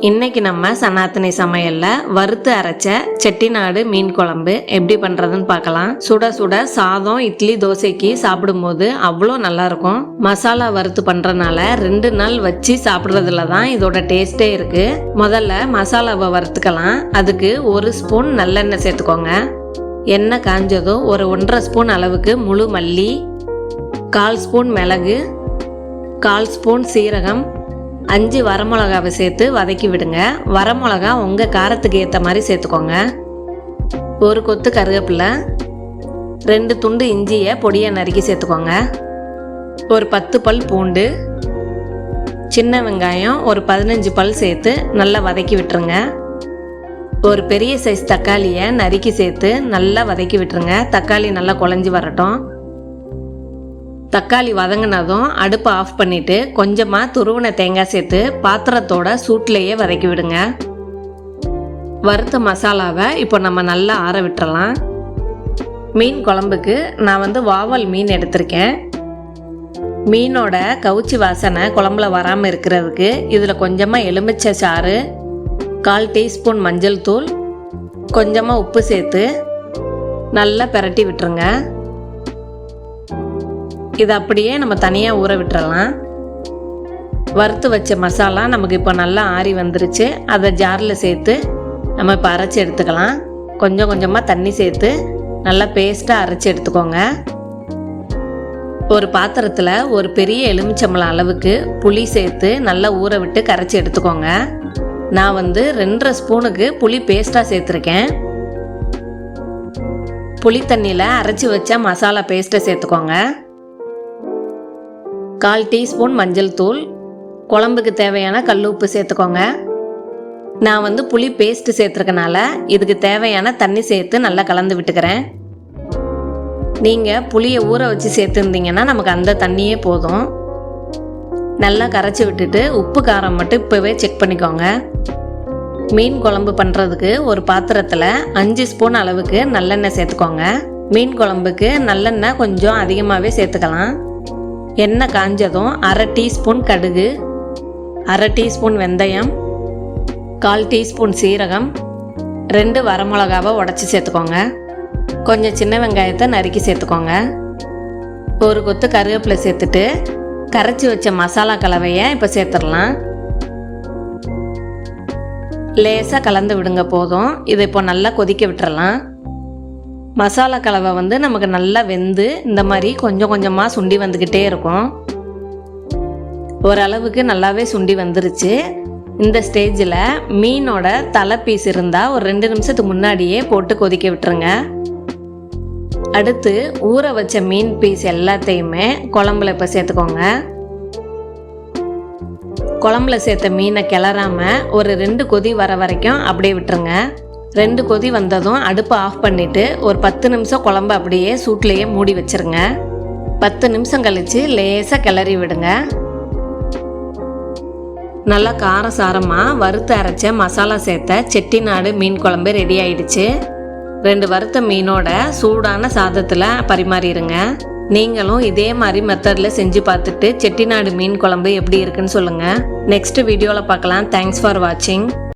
இன்னைக்கு நம்ம சனாத்தனி சமையல்ல வறுத்து அரைச்ச செட்டிநாடு மீன் குழம்பு எப்படி பண்றதுன்னு பார்க்கலாம். சுட சுட சாதம் இட்லி தோசைக்கு சாப்பிடும்போது அவ்வளோ நல்லா இருக்கும் மசாலா வறுத்து பண்றதுனால ரெண்டு நாள் வச்சு சாப்பிட்றதுல தான் இதோட டேஸ்டே இருக்கு. முதல்ல மசாலாவை வறுத்துக்கலாம். அதுக்கு ஒரு ஸ்பூன் நல்லெண்ணெய் சேர்த்துக்கோங்க. எண்ணெய் காஞ்சதும் ஒரு ஒன்றரை ஸ்பூன் அளவுக்கு முழு மல்லி கால் ஸ்பூன் மிளகு கால் ஸ்பூன் சீரகம் அஞ்சு வரமிளகாவை சேர்த்து வதக்கி விடுங்க. வரமிளகா உங்கள் காரத்துக்கு ஏற்ற மாதிரி சேர்த்துக்கோங்க. ஒரு கொத்து கருவேப்பிலை ரெண்டு துண்டு இஞ்சியை பொடியை நறுக்கி சேர்த்துக்கோங்க. ஒரு பத்து பல் பூண்டு சின்ன வெங்காயம் ஒரு பதினஞ்சு பல் சேர்த்து நல்லா வதக்கி விட்டுருங்க. ஒரு பெரிய சைஸ் தக்காளியை நறுக்கி சேர்த்து நல்லா வதக்கி விட்டுருங்க. தக்காளி நல்லா குழஞ்சி வரட்டும். தக்காளி வதங்கினதும் அடுப்பை ஆஃப் பண்ணிட்டு கொஞ்சமாக துருவின தேங்காய் சேர்த்து பாத்திரத்தோட சூட்லேயே வதக்கி விடுங்க. வறுத்த மசாலாவை இப்போ நம்ம நல்லா ஆற விட்டுறலாம். மீன் குழம்புக்கு நான் வந்து வாவல் மீன் எடுத்திருக்கேன். மீனோட கவுச்சி வாசனை குழம்புல வராமல் இருக்கிறதுக்கு இதில் கொஞ்சமாக எலுமிச்சை சாறு கால் டீஸ்பூன் மஞ்சள் தூள் கொஞ்சமாக உப்பு சேர்த்து நல்லா பிரட்டி விட்டுருங்க. இதை அப்படியே நம்ம தனியாக ஊற விட்டுறலாம். வறுத்து வச்ச மசாலா நமக்கு இப்போ நல்லா ஆறி வந்துருச்சு. அதை ஜாரில் சேர்த்து நம்ம இப்போ அரைச்சி எடுத்துக்கலாம். கொஞ்சம் கொஞ்சமாக தண்ணி சேர்த்து நல்லா பேஸ்ட்டாக அரைச்சி எடுத்துக்கோங்க. ஒரு பாத்திரத்தில் ஒரு பெரிய எலுமிச்சம்பழம் அளவுக்கு புளி சேர்த்து நல்லா ஊற விட்டு கரைச்சி எடுத்துக்கோங்க. நான் வந்து ரெண்டரை ஸ்பூனுக்கு புளி பேஸ்ட்டாக சேர்த்துருக்கேன். புளி தண்ணியில் அரைச்சி வச்ச மசாலா பேஸ்ட்டை சேர்த்துக்கோங்க. கால் டீஸ்பூன் மஞ்சள் தூள் குழம்புக்கு தேவையான கல் உப்பு சேர்த்துக்கோங்க. நான் வந்து புளி பேஸ்ட் சேர்த்துருக்கனால இதுக்கு தேவையான தண்ணி சேர்த்து நல்லா கலந்து விட்டுக்கிறேன். நீங்கள் புளியை ஊற வச்சு சேர்த்துருந்தீங்கன்னா நமக்கு அந்த தண்ணியே போதும். நல்லா கரைச்சி விட்டுட்டு உப்பு காரம் மட்டும் இப்போவே செக் பண்ணிக்கோங்க. மீன் குழம்பு பண்ணுறதுக்கு ஒரு பாத்திரத்தில் அஞ்சு ஸ்பூன் அளவுக்கு நல்லெண்ணெய் சேர்த்துக்கோங்க. மீன் குழம்புக்கு நல்லெண்ணெய் கொஞ்சம் அதிகமாகவே சேர்த்துக்கலாம். எண்ணெய் காஞ்சதும் அரை டீஸ்பூன் கடுகு அரை டீஸ்பூன் வெந்தயம் கால் டீஸ்பூன் சீரகம் ரெண்டு வரமிளகாவை உடச்சி சேர்த்துக்கோங்க. கொஞ்சம் சின்ன வெங்காயத்தை நறுக்கி சேர்த்துக்கோங்க. ஒரு கொத்து கருவேப்பிலை சேர்த்துட்டு கரைச்சி வச்ச மசாலா கலவையை இப்போ சேர்த்துடலாம். லேசாக கலந்து விடுங்க போதும். இதை இப்போ நல்லா கொதிக்க விட்டுறலாம். மசாலா கலவை வந்து நமக்கு நல்லா வெந்து இந்த மாதிரி கொஞ்சம் கொஞ்சமாக சுண்டி வந்துக்கிட்டே இருக்கும். ஓரளவுக்கு நல்லாவே சுண்டி வந்துருச்சு. இந்த ஸ்டேஜில் மீனோட தலை பீஸ் இருந்தால் ஒரு ரெண்டு நிமிஷத்துக்கு முன்னாடியே போட்டு கொதிக்க விட்டுருங்க. அடுத்து ஊற வச்ச மீன் பீஸ் எல்லாத்தையுமே குழம்புல இப்போ சேர்த்துக்கோங்க. குழம்புல சேர்த்த மீனை கிளறாமல் ஒரு ரெண்டு கொதி வர வரைக்கும் அப்படியே விட்டுருங்க. ரெண்டு கொதி வந்ததும் அடுப்பை ஆஃப் பண்ணிவிட்டு ஒரு பத்து நிமிஷம் குழம்பு அப்படியே சூட்லேயே மூடி வச்சுருங்க. பத்து நிமிஷம் கழித்து லேசாக கிளறி விடுங்க. நல்லா காரம் சாரமாக வறுத்து அரைச்ச மசாலா சேர்த்த செட்டிநாடு மீன் குழம்பு ரெடி ஆயிடுச்சு. ரெண்டு வறுத்த மீனோட சூடான சாதத்தில் பரிமாறிடுங்க. நீங்களும் இதே மாதிரி மெத்தடில் செஞ்சு பார்த்துட்டு செட்டிநாடு மீன் குழம்பு எப்படி இருக்குன்னு சொல்லுங்கள் நெக்ஸ்ட் வீடியோவில் பார்க்கலாம். தேங்க்ஸ் ஃபார் வாட்சிங்